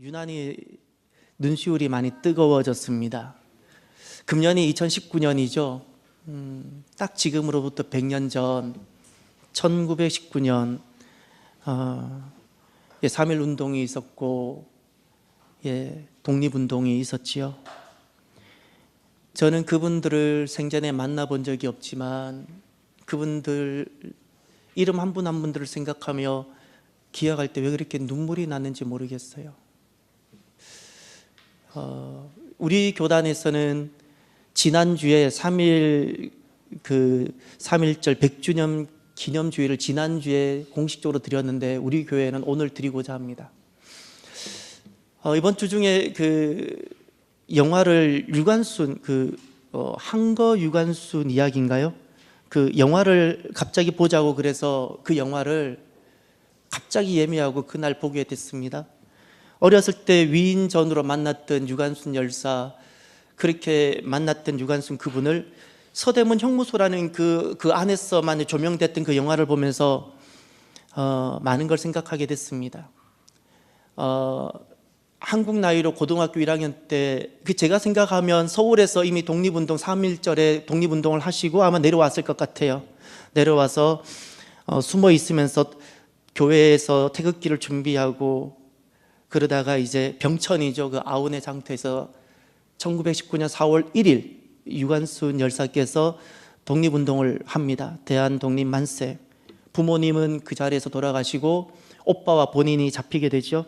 유난히 눈시울이 많이 뜨거워졌습니다. 금년이 2019년이죠. 음, 딱 지금으로부터 100년 전 1919년 어, 예, 3.1 운동이 있었고 예, 독립운동이 있었지요. 저는 그분들을 생전에 만나본 적이 없지만 그분들 이름 한 분한 분들을 생각하며 기억할 때 왜 그렇게 눈물이 나는지 모르겠어요. 어, 우리 교단에서는 지난주에 3일 그 3.1절 100주년 기념주의를 지난주에 공식적으로 드렸는데 우리 교회는 오늘 드리고자 합니다. 어, 이번 주 중에 그 영화를 유관순 그 어, 한거 유관순 이야기인가요? 그 영화를 갑자기 보자고 그래서 그 영화를 갑자기 예매하고 그날 보게 됐습니다. 어렸을 때 위인전으로 만났던 유관순 열사 그렇게 만났던 유관순 그분을 서대문 형무소라는 그, 그 안에서만 조명됐던 그 영화를 보면서 어, 많은 걸 생각하게 됐습니다. 어, 한국 나이로 고등학교 1학년 때 그 제가 생각하면 서울에서 이미 독립운동 3.1절에 독립운동을 하시고 아마 내려왔을 것 같아요. 내려와서 어, 숨어 있으면서 교회에서 태극기를 준비하고 그러다가 이제 병천이죠. 그 아운의 장터에서 1919년 4월 1일 유관순 열사께서 독립운동을 합니다. 대한 독립 만세. 부모님은 그 자리에서 돌아가시고 오빠와 본인이 잡히게 되죠.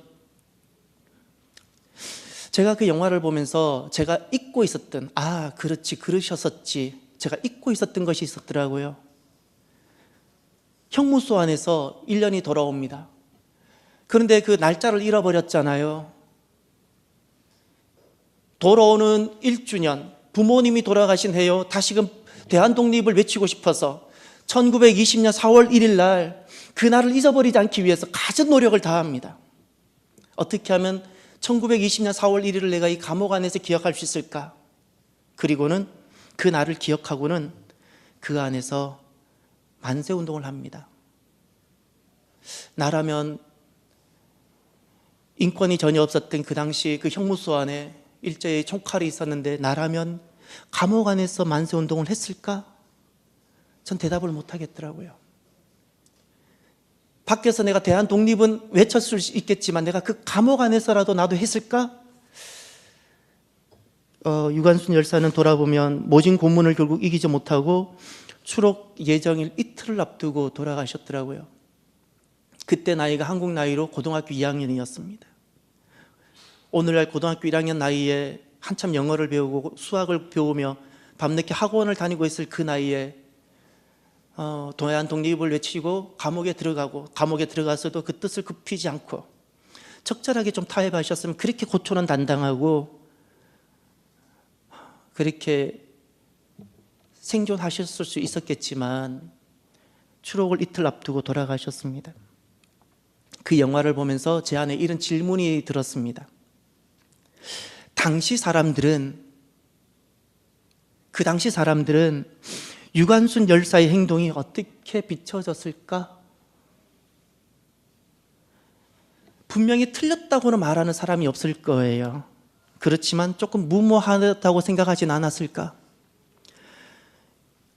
제가 그 영화를 보면서 제가 잊고 있었던 아 그렇지 그러셨었지 제가 잊고 있었던 것이 있었더라고요. 형무소 안에서 1년이 돌아옵니다. 그런데 그 날짜를 잃어버렸잖아요. 돌아오는 1주년, 부모님이 돌아가신 해요. 다시금 대한독립을 외치고 싶어서 1920년 4월 1일 날 그날을 잊어버리지 않기 위해서 가진 노력을 다합니다. 어떻게 하면 1920년 4월 1일을 내가 이 감옥 안에서 기억할 수 있을까? 그리고는 그 날을 기억하고는 그 안에서 만세 운동을 합니다. 나라면 인권이 전혀 없었던 그 당시 그 형무소 안에 일제의 총칼이 있었는데 나라면 감옥 안에서 만세 운동을 했을까? 전 대답을 못 하겠더라고요. 밖에서 내가 대한 독립은 외쳤을 수 있겠지만 내가 그 감옥 안에서라도 나도 했을까? 어, 유관순 열사는 돌아보면 모진 고문을 결국 이기지 못하고 추록 예정일 이틀을 앞두고 돌아가셨더라고요. 그때 나이가 한국 나이로 고등학교 2학년이었습니다. 오늘날 고등학교 1학년 나이에 한참 영어를 배우고 수학을 배우며 밤늦게 학원을 다니고 있을 그 나이에 어, 동해안 독립을 외치고 감옥에 들어가고 감옥에 들어가서도 그 뜻을 굽히지 않고 적절하게 좀 타협하셨으면 그렇게 고초는 단당하고 그렇게 생존하셨을 수 있었겠지만 추록을 이틀 앞두고 돌아가셨습니다. 그 영화를 보면서 제 안에 이런 질문이 들었습니다. 당시 사람들은 그 당시 사람들은 유관순 열사의 행동이 어떻게 비춰졌을까? 분명히 틀렸다고는 말하는 사람이 없을 거예요. 그렇지만 조금 무모하다고 생각하진 않았을까?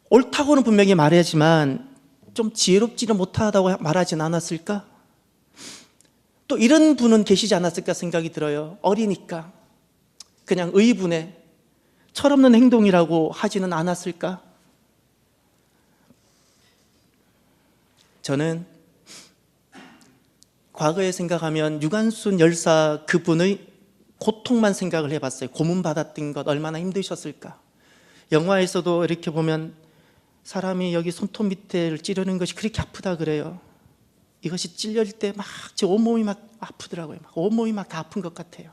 옳다고는 분명히 말하지만 좀 지혜롭지는 못하다고 말하진 않았을까? 또 이런 분은 계시지 않았을까 생각이 들어요. 어리니까. 그냥 의분에 철없는 행동이라고 하지는 않았을까? 저는 과거에 생각하면 유관순 열사 그분의 고통만 생각을 해봤어요. 고문받았던 것 얼마나 힘드셨을까. 영화에서도 이렇게 보면 사람이 여기 손톱 밑에를 찌르는 것이 그렇게 아프다 그래요. 이것이 찔릴 때 막 제 온몸이 막 아프더라고요. 막 온몸이 막 다 아픈 것 같아요.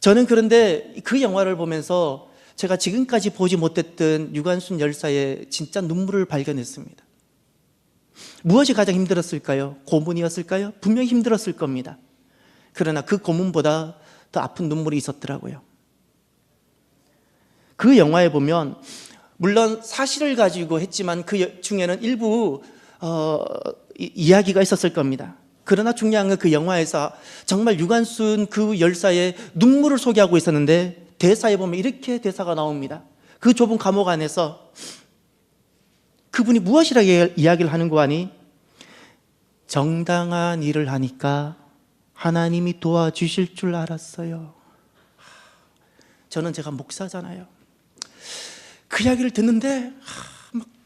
저는 그런데 그 영화를 보면서 제가 지금까지 보지 못했던 유관순 열사의 진짜 눈물을 발견했습니다. 무엇이 가장 힘들었을까요? 고문이었을까요? 분명히 힘들었을 겁니다. 그러나 그 고문보다 더 아픈 눈물이 있었더라고요. 그 영화에 보면 물론 사실을 가지고 했지만 그 중에는 일부 어, 이, 이야기가 있었을 겁니다. 그러나 중요한 건 그 영화에서 정말 유관순 그 열사의 눈물을 소개하고 있었는데 대사에 보면 이렇게 대사가 나옵니다. 그 좁은 감옥 안에서 그분이 무엇이라고 이야기를 하는 거 아니? 정당한 일을 하니까 하나님이 도와주실 줄 알았어요. 저는 제가 목사잖아요. 그 이야기를 듣는데 막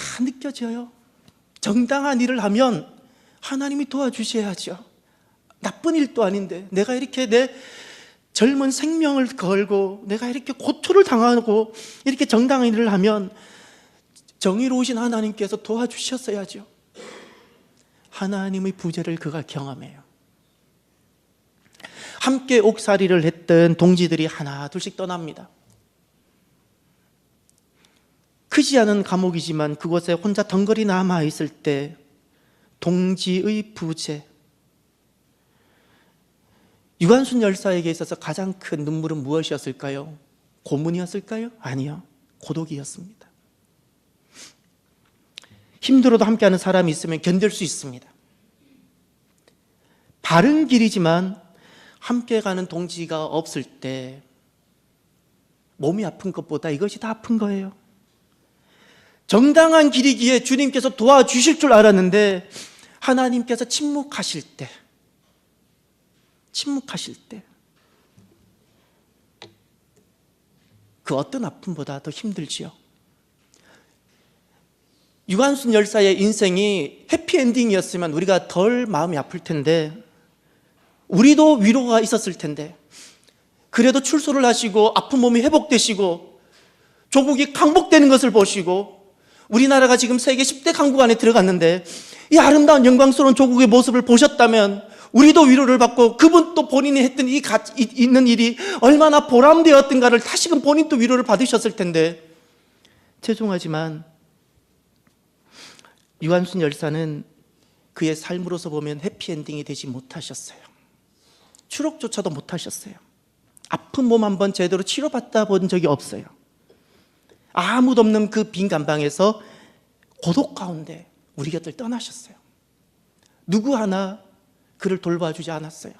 다 느껴져요. 정당한 일을 하면 하나님이 도와주셔야죠. 나쁜 일도 아닌데 내가 이렇게 내 젊은 생명을 걸고 내가 이렇게 고초를 당하고 이렇게 정당한 일을 하면 정의로우신 하나님께서 도와주셨어야죠. 하나님의 부재를 그가 경험해요. 함께 옥살이를 했던 동지들이 하나 둘씩 떠납니다. 크지 않은 감옥이지만 그곳에 혼자 덩그리 남아 있을 때 동지의 부재 유관순 열사에게 있어서 가장 큰 눈물은 무엇이었을까요? 고문이었을까요? 아니요. 고독이었습니다. 힘들어도 함께하는 사람이 있으면 견딜 수 있습니다. 바른 길이지만 함께 가는 동지가 없을 때 몸이 아픈 것보다 이것이 더 아픈 거예요. 정당한 길이기에 주님께서 도와주실 줄 알았는데 하나님께서 침묵하실 때, 침묵하실 때, 그 어떤 아픔보다 더 힘들지요. 유관순 열사의 인생이 해피엔딩이었으면 우리가 덜 마음이 아플 텐데, 우리도 위로가 있었을 텐데, 그래도 출소를 하시고 아픈 몸이 회복되시고 조국이 강복되는 것을 보시고 우리나라가 지금 세계 10대 강국 안에 들어갔는데 이 아름다운 영광스러운 조국의 모습을 보셨다면 우리도 위로를 받고 그분 또 본인이 했던 이 가, 이, 있는 일이 얼마나 보람되었던가를 다시금 본인도 위로를 받으셨을 텐데 죄송하지만 유한순 열사는 그의 삶으로서 보면 해피엔딩이 되지 못하셨어요. 추록조차도 못하셨어요. 아픈 몸 한 번 제대로 치료받다 본 적이 없어요. 아무도 없는 그 빈 감방에서 고독 가운데 우리 곁을 떠나셨어요. 누구 하나 그를 돌봐주지 않았어요.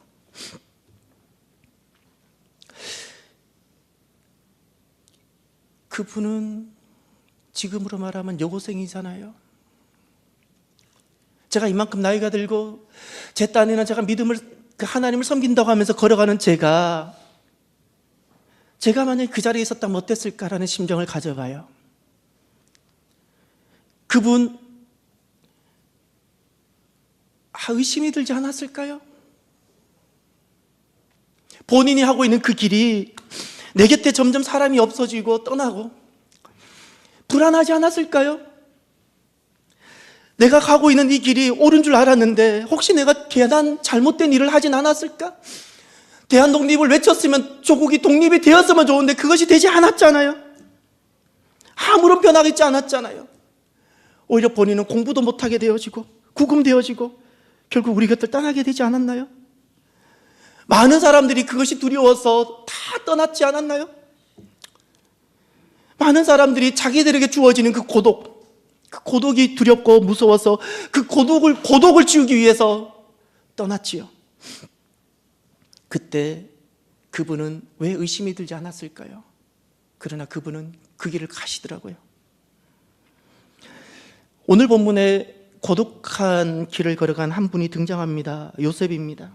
그분은 지금으로 말하면 여고생이잖아요. 제가 이만큼 나이가 들고 제 딴에는 제가 믿음을 그 하나님을 섬긴다고 하면서 걸어가는 제가 제가 만약 그 자리에 있었다면 어땠을까라는 심정을 가져봐요. 그분 아, 의심이 들지 않았을까요? 본인이 하고 있는 그 길이 내 곁에 점점 사람이 없어지고 떠나고 불안하지 않았을까요? 내가 가고 있는 이 길이 옳은 줄 알았는데 혹시 내가 괜한 잘못된 일을 하진 않았을까? 대한 독립을 외쳤으면 조국이 독립이 되었으면 좋은데 그것이 되지 않았잖아요. 아무런 변화가 있지 않았잖아요. 오히려 본인은 공부도 못하게 되어지고 구금되어지고 결국 우리 곁을 떠나게 되지 않았나요? 많은 사람들이 그것이 두려워서 다 떠났지 않았나요? 많은 사람들이 자기들에게 주어지는 그 고독, 그 고독이 두렵고 무서워서 그 고독을, 고독을 지우기 위해서 떠났지요. 그때 그분은 왜 의심이 들지 않았을까요? 그러나 그분은 그 길을 가시더라고요. 오늘 본문에 고독한 길을 걸어간 한 분이 등장합니다. 요셉입니다.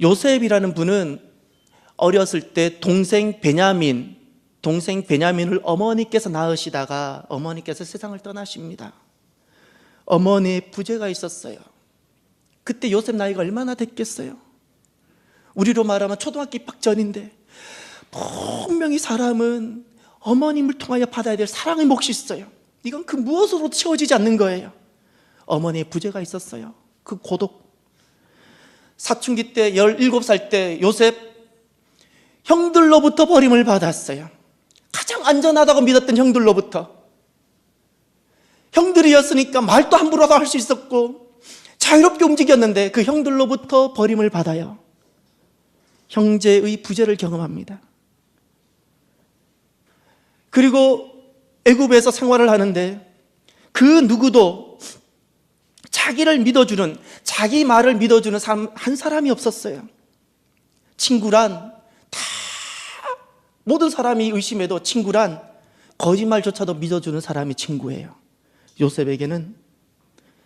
요셉이라는 분은 어렸을 때 동생 베냐민, 동생 베냐민을 어머니께서 낳으시다가 어머니께서 세상을 떠나십니다. 어머니의 부재가 있었어요. 그때 요셉 나이가 얼마나 됐겠어요? 우리로 말하면 초등학교 입학 전인데 분명히 사람은 어머님을 통하여 받아야 될 사랑의 몫이 있어요. 이건 그 무엇으로 채워지지 않는 거예요. 어머니의 부재가 있었어요. 그 고독. 사춘기 때 17살 때 요셉 형들로부터 버림을 받았어요. 가장 안전하다고 믿었던 형들로부터. 형들이었으니까 말도 함부로 할 수 있었고 자유롭게 움직였는데 그 형들로부터 버림을 받아요. 형제의 부재를 경험합니다. 그리고 애굽에서 생활을 하는데 그 누구도 자기를 믿어주는 자기 말을 믿어주는 사람 한 사람이 없었어요. 친구란 다 모든 사람이 의심해도 친구란 거짓말조차도 믿어주는 사람이 친구예요. 요셉에게는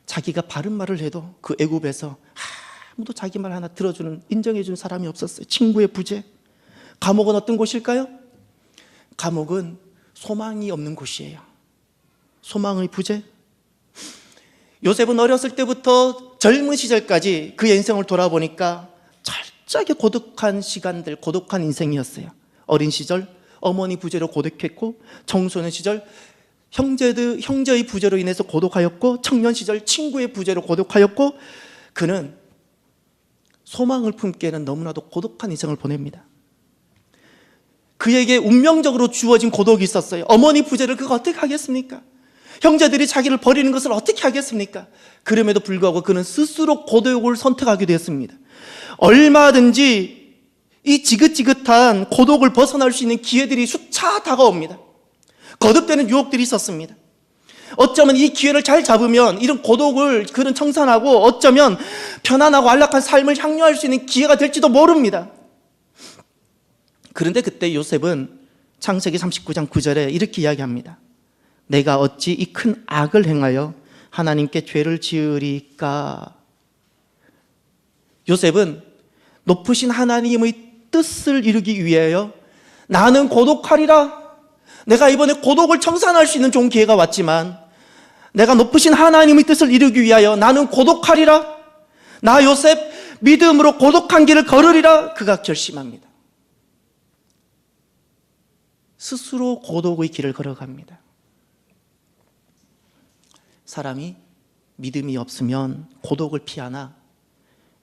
자기가 바른 말을 해도 그 애굽에서 아무도 자기 말 하나 들어주는 인정해주는 사람이 없었어요. 친구의 부재. 감옥은 어떤 곳일까요? 감옥은 소망이 없는 곳이에요. 소망의 부재. 요셉은 어렸을 때부터 젊은 시절까지 그 인생을 돌아보니까 철저하게 고독한 시간들, 고독한 인생이었어요. 어린 시절 어머니 부재로 고독했고 청소년 시절 형제들 형제의 부재로 인해서 고독하였고 청년 시절 친구의 부재로 고독하였고 그는 소망을 품기에는 너무나도 고독한 인생을 보냅니다. 그에게 운명적으로 주어진 고독이 있었어요. 어머니 부재를 그가 어떻게 하겠습니까? 형제들이 자기를 버리는 것을 어떻게 하겠습니까? 그럼에도 불구하고 그는 스스로 고독을 선택하게 되었습니다. 얼마든지 이 지긋지긋한 고독을 벗어날 수 있는 기회들이 수차 다가옵니다. 거듭되는 유혹들이 있었습니다. 어쩌면 이 기회를 잘 잡으면 이런 고독을 그는 청산하고 어쩌면 편안하고 안락한 삶을 향유할 수 있는 기회가 될지도 모릅니다. 그런데 그때 요셉은 창세기 39장 9절에 이렇게 이야기합니다. 내가 어찌 이 큰 악을 행하여 하나님께 죄를 지으리까? 요셉은 높으신 하나님의 뜻을 이루기 위하여 나는 고독하리라. 내가 이번에 고독을 청산할 수 있는 좋은 기회가 왔지만 내가 높으신 하나님의 뜻을 이루기 위하여 나는 고독하리라. 나 요셉 믿음으로 고독한 길을 걸으리라. 그가 결심합니다. 스스로 고독의 길을 걸어갑니다. 사람이 믿음이 없으면 고독을 피하나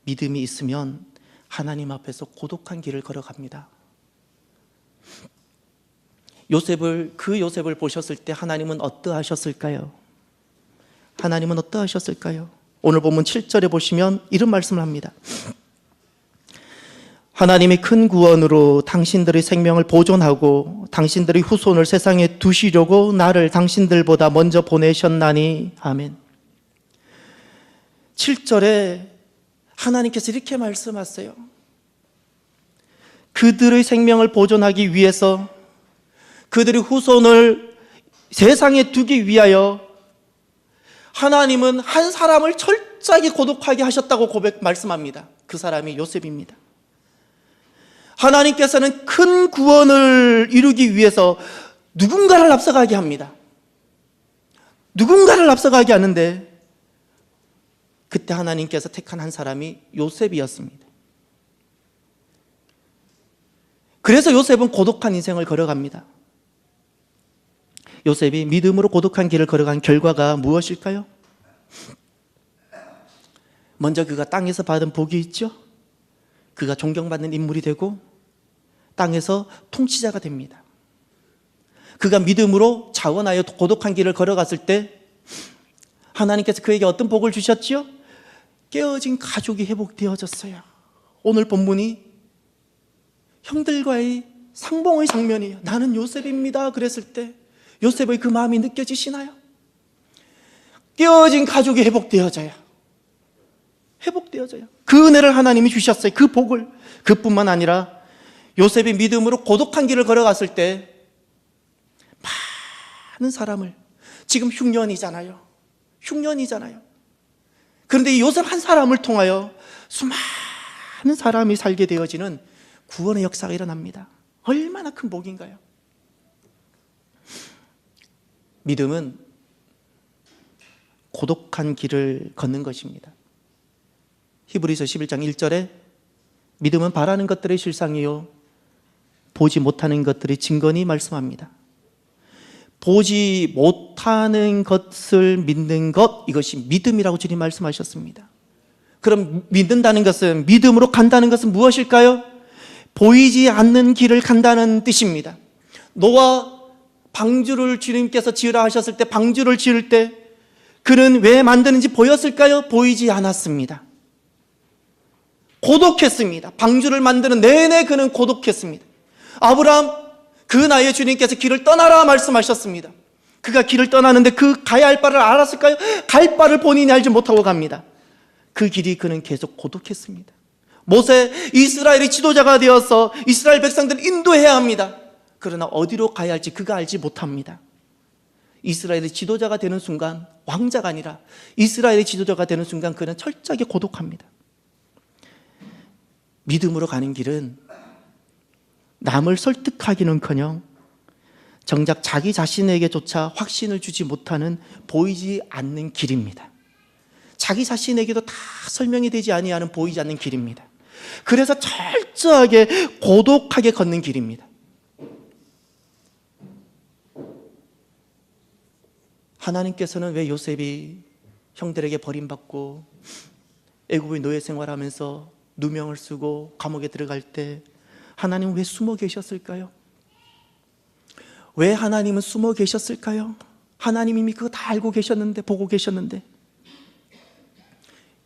믿음이 있으면 하나님 앞에서 고독한 길을 걸어갑니다. 요셉을 그 요셉을 보셨을 때 하나님은 어떠하셨을까요? 하나님은 어떠하셨을까요? 오늘 본문 7절에 보시면 이런 말씀을 합니다. 하나님이 큰 구원으로 당신들의 생명을 보존하고 당신들의 후손을 세상에 두시려고 나를 당신들보다 먼저 보내셨나니 아멘. 7절에 하나님께서 이렇게 말씀하세요. 그들의 생명을 보존하기 위해서 그들의 후손을 세상에 두기 위하여 하나님은 한 사람을 철저하게 고독하게 하셨다고 고백 말씀합니다. 그 사람이 요셉입니다. 하나님께서는 큰 구원을 이루기 위해서 누군가를 앞서가게 합니다. 누군가를 앞서가게 하는데 그때 하나님께서 택한 한 사람이 요셉이었습니다. 그래서 요셉은 고독한 인생을 걸어갑니다. 요셉이 믿음으로 고독한 길을 걸어간 결과가 무엇일까요? 먼저 그가 땅에서 받은 복이 있죠? 그가 존경받는 인물이 되고 땅에서 통치자가 됩니다. 그가 믿음으로 자원하여 고독한 길을 걸어갔을 때 하나님께서 그에게 어떤 복을 주셨지요? 깨어진 가족이 회복되어졌어요. 오늘 본문이 형들과의 상봉의 장면이에요. 나는 요셉입니다. 그랬을 때 요셉의 그 마음이 느껴지시나요? 깨어진 가족이 회복되어져요. 회복되어져요. 그 은혜를 하나님이 주셨어요. 그 복을. 그뿐만 아니라 요셉이 믿음으로 고독한 길을 걸어갔을 때 많은 사람을 지금 흉년이잖아요. 흉년이잖아요. 그런데 이 요셉 한 사람을 통하여 수많은 사람이 살게 되어지는 구원의 역사가 일어납니다. 얼마나 큰 복인가요? 믿음은 고독한 길을 걷는 것입니다. 히브리서 11장 1절에 믿음은 바라는 것들의 실상이요 보지 못하는 것들의 증거니 말씀합니다. 보지 못하는 것을 믿는 것 이것이 믿음이라고 주님 말씀하셨습니다. 그럼 믿는다는 것은 믿음으로 간다는 것은 무엇일까요? 보이지 않는 길을 간다는 뜻입니다. 노아 방주를 주님께서 지으라 하셨을 때 방주를 지을 때 그는 왜 만드는지 보였을까요? 보이지 않았습니다. 고독했습니다. 방주를 만드는 내내 그는 고독했습니다. 아브라함 그 나이에 주님께서 길을 떠나라 말씀하셨습니다. 그가 길을 떠나는데 그 가야 할 바를 알았을까요? 갈 바를 본인이 알지 못하고 갑니다. 그 길이 그는 계속 고독했습니다. 모세 이스라엘의 지도자가 되어서 이스라엘 백성들을 인도해야 합니다. 그러나 어디로 가야 할지 그가 알지 못합니다. 이스라엘의 지도자가 되는 순간 왕자가 아니라 이스라엘의 지도자가 되는 순간 그는 철저하게 고독합니다. 믿음으로 가는 길은 남을 설득하기는커녕 정작 자기 자신에게조차 확신을 주지 못하는 보이지 않는 길입니다. 자기 자신에게도 다 설명이 되지 아니하는 보이지 않는 길입니다. 그래서 철저하게 고독하게 걷는 길입니다. 하나님께서는 왜 요셉이 형들에게 버림받고 애굽의 노예 생활하면서 누명을 쓰고 감옥에 들어갈 때 하나님은 왜 숨어 계셨을까요? 왜 하나님은 숨어 계셨을까요? 하나님 이미 그거 다 알고 계셨는데 보고 계셨는데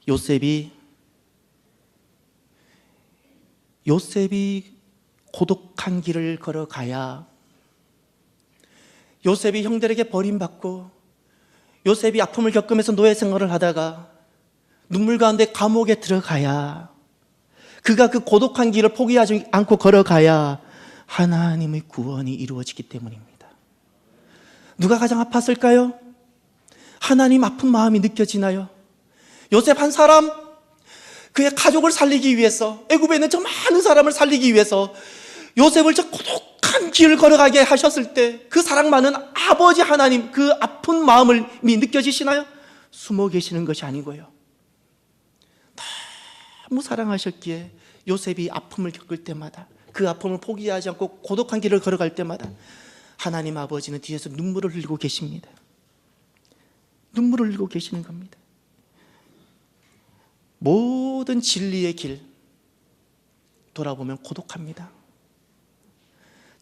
요셉이 요셉이 고독한 길을 걸어가야 요셉이 형들에게 버림받고 요셉이 아픔을 겪으면서 노예 생활을 하다가 눈물 가운데 감옥에 들어가야 그가 그 고독한 길을 포기하지 않고 걸어가야 하나님의 구원이 이루어지기 때문입니다. 누가 가장 아팠을까요? 하나님 아픈 마음이 느껴지나요? 요셉 한 사람 그의 가족을 살리기 위해서 애굽에 있는 저 많은 사람을 살리기 위해서 요셉을 저 고독 한 길을 걸어가게 하셨을 때 그 사랑 많은 아버지 하나님 그 아픈 마음을 느껴지시나요? 숨어 계시는 것이 아니고요. 너무 사랑하셨기에 요셉이 아픔을 겪을 때마다 그 아픔을 포기하지 않고 고독한 길을 걸어갈 때마다 하나님 아버지는 뒤에서 눈물을 흘리고 계십니다. 눈물을 흘리고 계시는 겁니다. 모든 진리의 길 돌아보면 고독합니다.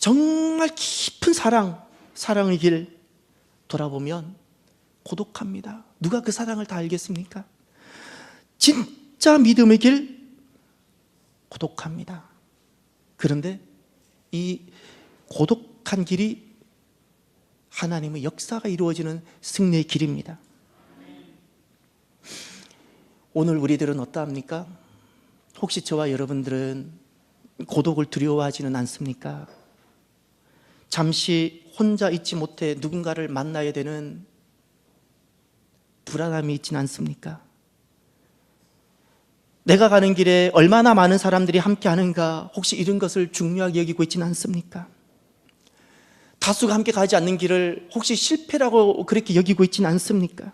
정말 깊은 사랑, 사랑의 길 돌아보면 고독합니다. 누가 그 사랑을 다 알겠습니까? 진짜 믿음의 길 고독합니다. 그런데 이 고독한 길이 하나님의 역사가 이루어지는 승리의 길입니다. 오늘 우리들은 어떠합니까? 혹시 저와 여러분들은 고독을 두려워하지는 않습니까? 잠시 혼자 있지 못해 누군가를 만나야 되는 불안함이 있지는 않습니까? 내가 가는 길에 얼마나 많은 사람들이 함께 하는가 혹시 이런 것을 중요하게 여기고 있지는 않습니까? 다수가 함께 가지 않는 길을 혹시 실패라고 그렇게 여기고 있지는 않습니까?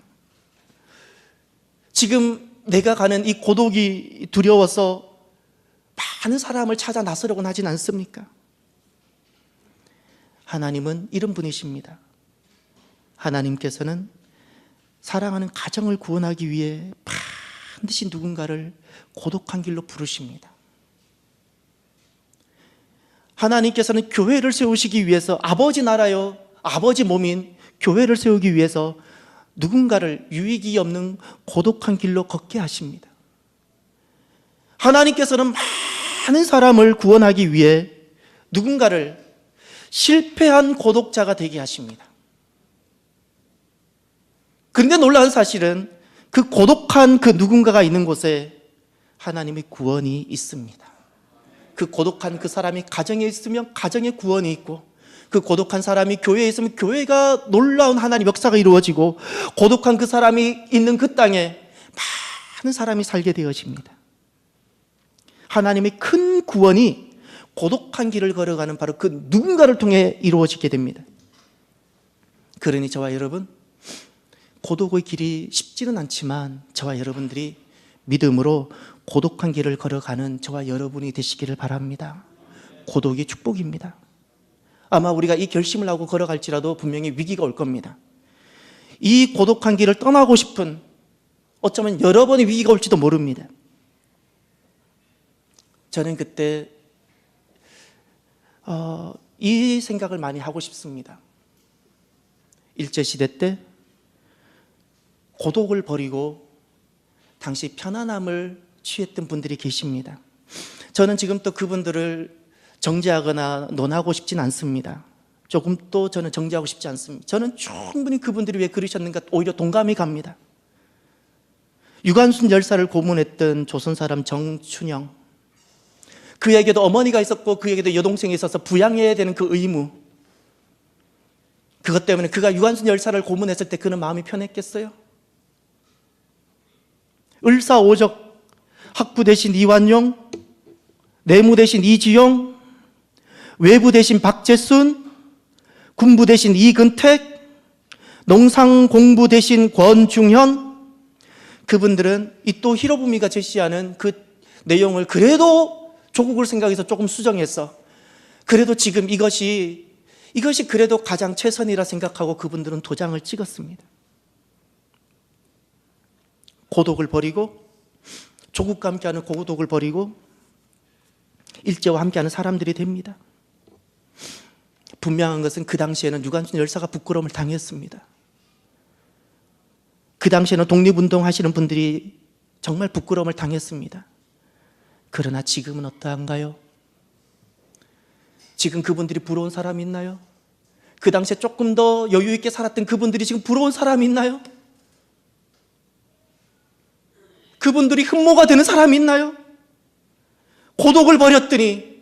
지금 내가 가는 이 고독이 두려워서 많은 사람을 찾아 나서려고는 하진 않습니까? 하나님은 이런 분이십니다. 하나님께서는 사랑하는 가정을 구원하기 위해 반드시 누군가를 고독한 길로 부르십니다. 하나님께서는 교회를 세우시기 위해서 아버지 나라요, 아버지 몸인 교회를 세우기 위해서 누군가를 유익이 없는 고독한 길로 걷게 하십니다. 하나님께서는 많은 사람을 구원하기 위해 누군가를 실패한 고독자가 되게 하십니다. 그런데 놀라운 사실은 그 고독한 그 누군가가 있는 곳에 하나님의 구원이 있습니다. 그 고독한 그 사람이 가정에 있으면 가정에 구원이 있고 그 고독한 사람이 교회에 있으면 교회가 놀라운 하나님 역사가 이루어지고 고독한 그 사람이 있는 그 땅에 많은 사람이 살게 되어집니다. 하나님의 큰 구원이 고독한 길을 걸어가는 바로 그 누군가를 통해 이루어지게 됩니다. 그러니 저와 여러분, 고독의 길이 쉽지는 않지만 저와 여러분들이 믿음으로 고독한 길을 걸어가는 저와 여러분이 되시기를 바랍니다. 고독이 축복입니다. 아마 우리가 이 결심을 하고 걸어갈지라도 분명히 위기가 올 겁니다. 이 고독한 길을 떠나고 싶은 어쩌면 여러 번의 위기가 올지도 모릅니다. 저는 그때 어, 이 생각을 많이 하고 싶습니다. 일제시대 때 고독을 버리고 당시 편안함을 취했던 분들이 계십니다. 저는 지금 또 그분들을 정죄하거나 논하고 싶진 않습니다. 조금 또 저는 정지하고 싶지 않습니다. 저는 충분히 그분들이 왜 그러셨는가 오히려 동감이 갑니다. 유관순 열사를 고문했던 조선 사람 정춘영 그에게도 어머니가 있었고 그에게도 여동생이 있어서 부양해야 되는 그 의무 그것 때문에 그가 유관순 열사를 고문했을 때 그는 마음이 편했겠어요? 을사오적 학부 대신 이완용 내무 대신 이지용 외부 대신 박재순 군부 대신 이근택 농상공부 대신 권중현 그분들은 이 또 히로부미가 제시하는 그 내용을 그래도 조국을 생각해서 조금 수정했어. 그래도 지금 이것이 이것이 그래도 가장 최선이라 생각하고 그분들은 도장을 찍었습니다. 고독을 버리고 조국과 함께하는 고독을 버리고 일제와 함께하는 사람들이 됩니다. 분명한 것은 그 당시에는 유관순 열사가 부끄러움을 당했습니다. 그 당시에는 독립운동 하시는 분들이 정말 부끄러움을 당했습니다. 그러나 지금은 어떠한가요? 지금 그분들이 부러운 사람이 있나요? 그 당시에 조금 더 여유 있게 살았던 그분들이 지금 부러운 사람이 있나요? 그분들이 흠모가 되는 사람이 있나요? 고독을 버렸더니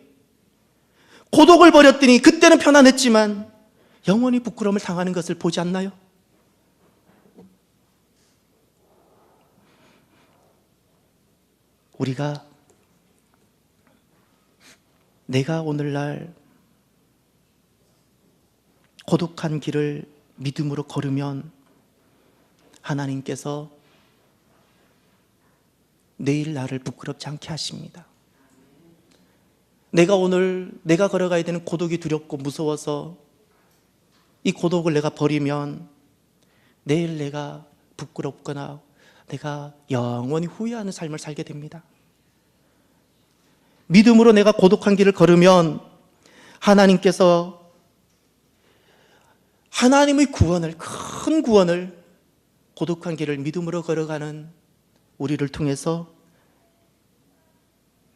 고독을 버렸더니 그때는 편안했지만 영원히 부끄러움을 당하는 것을 보지 않나요? 우리가 내가 오늘날 고독한 길을 믿음으로 걸으면 하나님께서 내일 나를 부끄럽지 않게 하십니다. 내가 오늘 내가 걸어가야 되는 고독이 두렵고 무서워서 이 고독을 내가 버리면 내일 내가 부끄럽거나 내가 영원히 후회하는 삶을 살게 됩니다. 믿음으로 내가 고독한 길을 걸으면 하나님께서 하나님의 구원을, 큰 구원을 고독한 길을 믿음으로 걸어가는 우리를 통해서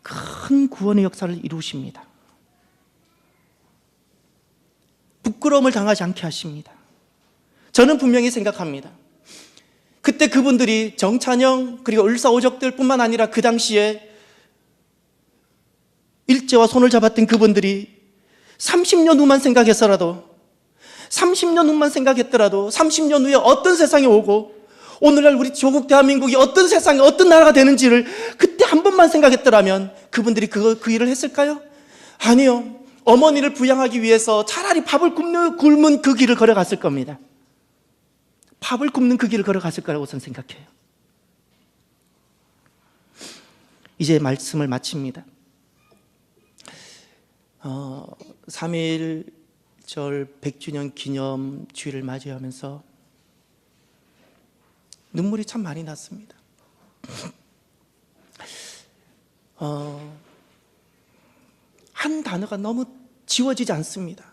큰 구원의 역사를 이루십니다. 부끄러움을 당하지 않게 하십니다. 저는 분명히 생각합니다. 그때 그분들이 정찬영 그리고 을사오적들 뿐만 아니라 그 당시에 일제와 손을 잡았던 그분들이 30년 후만 생각했어라도 30년 후만 생각했더라도 30년 후에 어떤 세상이 오고 오늘날 우리 조국 대한민국이 어떤 세상이 어떤 나라가 되는지를 그때 한 번만 생각했더라면 그분들이 그, 그 일을 했을까요? 아니요. 어머니를 부양하기 위해서 차라리 밥을 굶는, 굶은 그 길을 걸어갔을 겁니다. 밥을 굶는 그 길을 걸어갔을 거라고 저는 생각해요. 이제 말씀을 마칩니다. 어, 3.1절 100주년 기념 주일을 맞이하면서 눈물이 참 많이 났습니다. 어, 한 단어가 너무 지워지지 않습니다.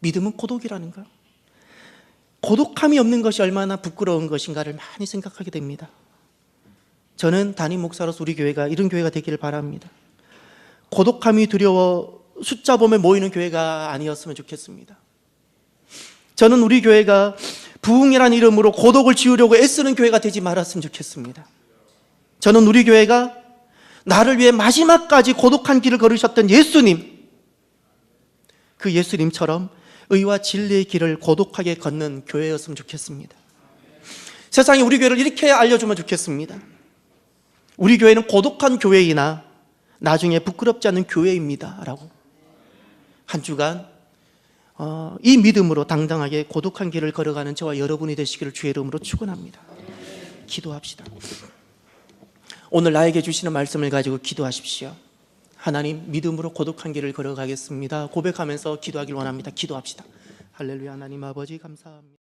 믿음은 고독이라는 거. 고독함이 없는 것이 얼마나 부끄러운 것인가를 많이 생각하게 됩니다. 저는 담임 목사로서 우리 교회가 이런 교회가 되기를 바랍니다. 고독함이 두려워 숫자 보면 모이는 교회가 아니었으면 좋겠습니다. 저는 우리 교회가 부흥이라는 이름으로 고독을 지우려고 애쓰는 교회가 되지 말았으면 좋겠습니다. 저는 우리 교회가 나를 위해 마지막까지 고독한 길을 걸으셨던 예수님, 그 예수님처럼 의와 진리의 길을 고독하게 걷는 교회였으면 좋겠습니다. 세상에 우리 교회를 이렇게 알려주면 좋겠습니다. 우리 교회는 고독한 교회이나 나중에 부끄럽지 않은 교회입니다. 라고. 한 주간 어, 이 믿음으로 당당하게 고독한 길을 걸어가는 저와 여러분이 되시기를 주의 이름으로 축원합니다. 기도합시다. 오늘 나에게 주시는 말씀을 가지고 기도하십시오. 하나님 믿음으로 고독한 길을 걸어가겠습니다. 고백하면서 기도하길 원합니다. 기도합시다. 할렐루야 하나님 아버지 감사합니다.